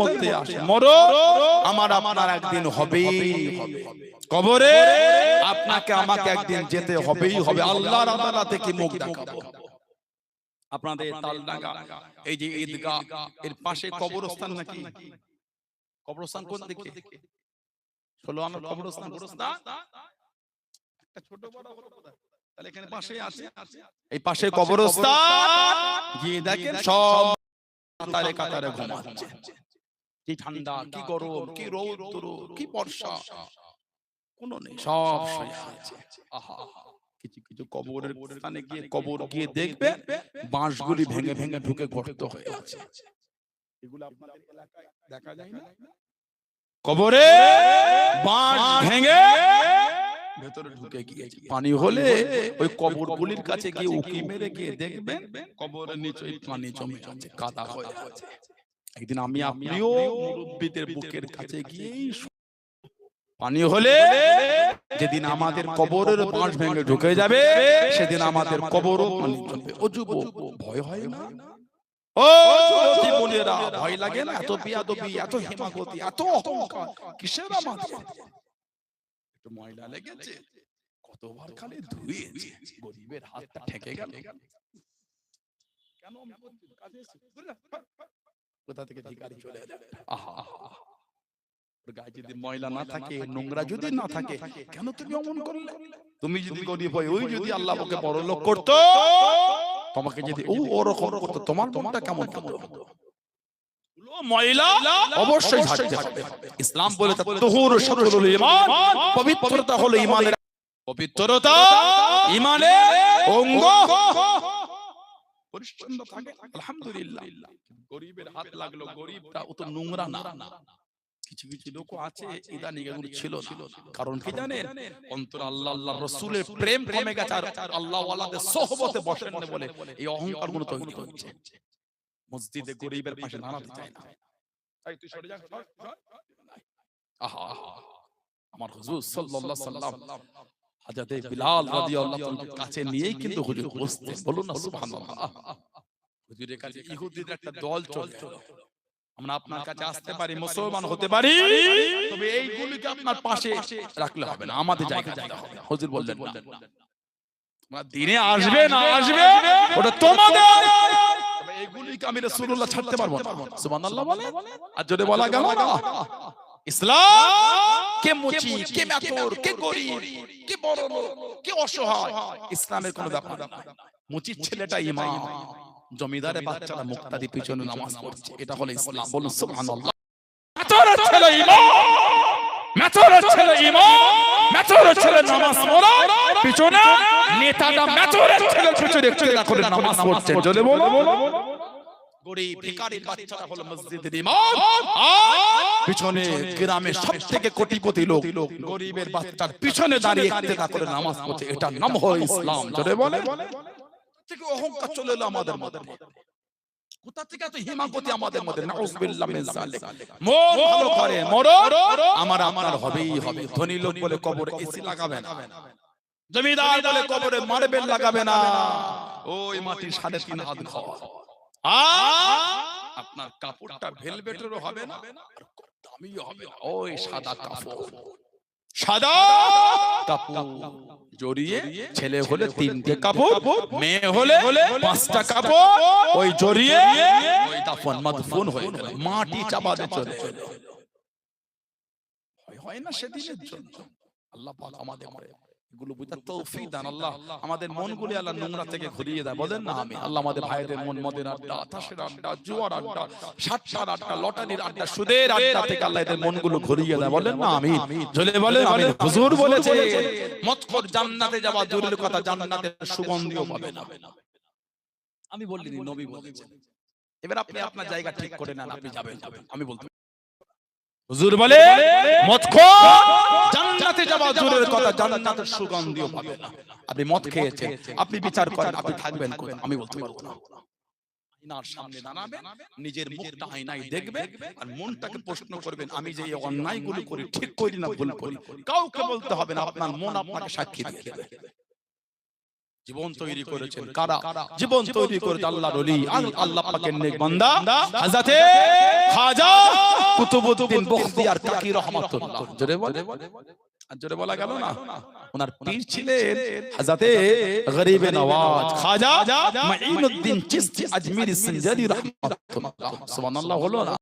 মধ্যে আসে। মরো আমার আপনার একদিন হবেই। হবে। কবরে আপনাকে আমাকে একদিন যেতে হবেই হবে। আল্লাহর আদালতে কি মুখ দেখাবো। আপনাদের তালডাঙ্গা এই যে ঈদগাহ এর পাশে কবরস্থান নাকি? কবরস্থান কোন দিকে? ষোলো আনার কবরস্থান। কবরস্থান। একটা ছোট বড় হলো বোধহয়। তাহলে এখানে পাশে আছে। এই পাশে কবরস্থান। গিয়ে দেখেন সব কাতারে কাতারে ঘুমাচ্ছে। কি ঠান্ডা কি গরম কি রৌদ্র কি বর্ষা। কোনো নেই সব আছে আহা কিছু কিছু কবরের স্থানে গিয়ে কবর গিয়ে দেখবে বাঁশগুলি ভেঙে ভেঙে ঢুকে গর্ত হয়ে আছে এগুলো আপনাদের এলাকায় দেখা যায় না? কবরে বাঁশ ভেঙে ভেতরে ঢুকে গিয়েছে। পানি হলে ওই কবরগুলির কাছে গিয়ে উকি মেরে গিয়ে দেখবেন কবরের নিচে পানি জমে আছে কাদা হয়ে আছে। একদিন আমি আপনিও মুরব্বীদের বুকের কাছে গিয়েই পানি হলে যেদিন আমাদের কবরের বাঁশ ভেঙে ঢুকে যাবে সেদিন আমাদের কবরও পানি ও যুবক ভয় হয় না? ও জীবনেরা ভয় লাগে না এত বিয়াদবি এত হিমাগতি এত অহংকার। কিসের আমাদের একটু ময়লা লেগেছে। কতবার খালি ধুয়েছে। গরিবের হাতটা ঠেকে গেল। কেন কোথা থেকে ভিখারি চলে এলো আহা গায়ে যদি ময়লা না থাকে নোংরা যদি না থাকে কেন তুমি অমন করলে? তুমি যদি গরিব হয় ওই যদি আল্লাহ ওকে বড় লোক করতো তোমাকে যদি ও ওরকম করতো তোমার মনটা কেমন হতো ময়লা? অবশ্যই ঝাড়তে ইসলাম বলে তুহুর শাতরুল ঈমান পবিত্রতা হলো ঈমানের পবিত্রতা ঈমানের অঙ্গ। পরিচ্ছন্ন থাকে আলহামদুলিল্লাহ। গরিবের হাত লাগল গরিবটা নোংরা না। কিছু কিছু লোক আছে ইদানিং এগুলো ছিল না। কারণ কি জানেন? অন্তর আল্লাহ আল্লাহ রসুলের প্রেম কমে গেছে আর আল্লাহ ওয়ালাদের সোহবতে বসেন না বলে এই অহংকারগুলো তৈরি হচ্ছে। মসজিদে গরিবের পাশে দাঁড়াতে চায় না। এই তুই সরে যা। আহা, আমার হুজুর সাল্লাল্লাহু সাল্লাম বিলাল রাদিয়াল্লাহু তাআলার কাছে নিয়েই কিন্তু হুজুর বসতেন। বলুন না সুবহানাল্লাহ। হুজুরের কাছে ইহুদিদের একটা দল আমরা আপনার কাছে আসতে পারি মুসলমান হতে পারি। তবে এইগুলিকে আপনার পাশে রাখলে হবে না আমাদের জায়গা দিতে হবে হুজুর বললেন না। দিনে আসবে না আসবে ওটা তোমাদের এইগুলিকে আমি রাসূলুল্লাহ ছাড়তে পারব না। সুবহানাল্লাহ বলে আর যদি বলা গেল না। ইসলাম? কে মুচি কে মেথর কে গরিব কে বড় লোক কে অসহায়? ইসলামের কোনো ব্যাপার মুচির ছেলেটা ইমাম জমিদারের বাচ্চারা মুক্তাদি পিছনে নামাজ পড়ছে। এটা হলো ইসলাম। বলুন সুবহানাল্লাহ। ছেলে ইমাম। ছেলে ইমাম। ছেলে নামাজ পড়া। পিছনে নেতাটা মেথরের ছেলে পিছনে একটু করে নামাজ পড়ছে। জোরে বলো গরিব ভিখারির বাচ্চাটা হলো মসজিদের ইমাম। পিছনে গ্রামের সব কোটিপতি লোক। গরিবের বাচ্চার পিছনে দাঁড়িয়ে ইত্তেদা করে নামাজ পড়ছে এটা নাম হলো ইসলাম। জোরে বলে থেকে অহংকার চলে এলো আমাদের মধ্যে? কোথা থেকে এত হিমাগতি আমাদের মধ্যে? নাউজুবিল্লাহ মিন যালিক। মন ভালো করে মরণ আমার হবেই হবে। ধনী লোক বলে কবর এসি লাগাবে না। জমিদার বলে কবরে মার্বেল লাগাবে না। ওই মাটির সাড়ে তিন হাত আর আপনার কাপড়টা ভেলভেটেরও হবে না? আর দামিও হবে না। ওই সাদা কাপড়। সাদা জড়িয়ে ছেলে হলে তিনটে কাপড় মেয়ে হলে পাঁচটা কাপড়। ওই জড়িয়ে ওই দাফন মাদফুন হয়ে গেল। মাটি চাপাতে চলে হয় না সেদিনের জন্য? আল্লাহ পাক আমাদের এগুলো বুঝার তৌফিক দান আল্লাহ। আমাদের মনগুলি আল্লাহ নোংরা থেকে ঘুরিয়ে দেয়। বলেন না আমি আল্লাহ আমাদের ভাইদের মন মদের আড্ডা তাসের আড্ডা জুয়ার আড্ডা সাতটার আড্ডা লটারির আড্ডা সুদের আড্ডা থেকে আল্লাহ এদের মনগুলো ঘুরিয়ে দেয়। বলেন না আমি বলেন আমি হুজুর বলেছে মতখর জান্নাতে যাওয়া দূরের কথা জান্নাতের সুগন্ধিও পাবে না। আমি বলিনি নবী বলেছেন। এবার আপনি আপনার জায়গা ঠিক করে নেন আপনি যাবেন যাবেন। আমি বলতে হুজুর বলে মতখর জান্নাতে যাওয়া দূরের কথা জান্নাতের সুগন্ধিও পাবে না। আপনি মদ খেয়েছেন, আপনি বিচার করেন, আপনি থাকবেন কোথায়? আমি বলতে পারব না। আয়নার সামনে নিজের মুখটা আয়নায় দেখবেন আর মনটাকে প্রশ্ন করবেন, আমি যে অন্যায়গুলো করি, ঠিক করি না ভুল করি? কাউকে বলতে হবে না, আপনার মন আপনাকে সাক্ষী দিয়ে দেবে। জীবন তৈরি করেছেন কারা? জীবন তৈরি করেছে আল্লাহর ওলি। আর আল্লাহ পাকের নেক বান্দা। হযরতে খাজা কুতুবউদ্দিন বখতিয়ার কাকি রহমাতুল্লাহ। জোরে বলে? জোরে বলা গেল না? ওনার পীর ছিলেন হযরতে গরিবে নওয়াজ। খাজা চিশতি আজমিরি সিনজারি রহমাতুল্লাহ। সুবহানাল্লাহ হলো না?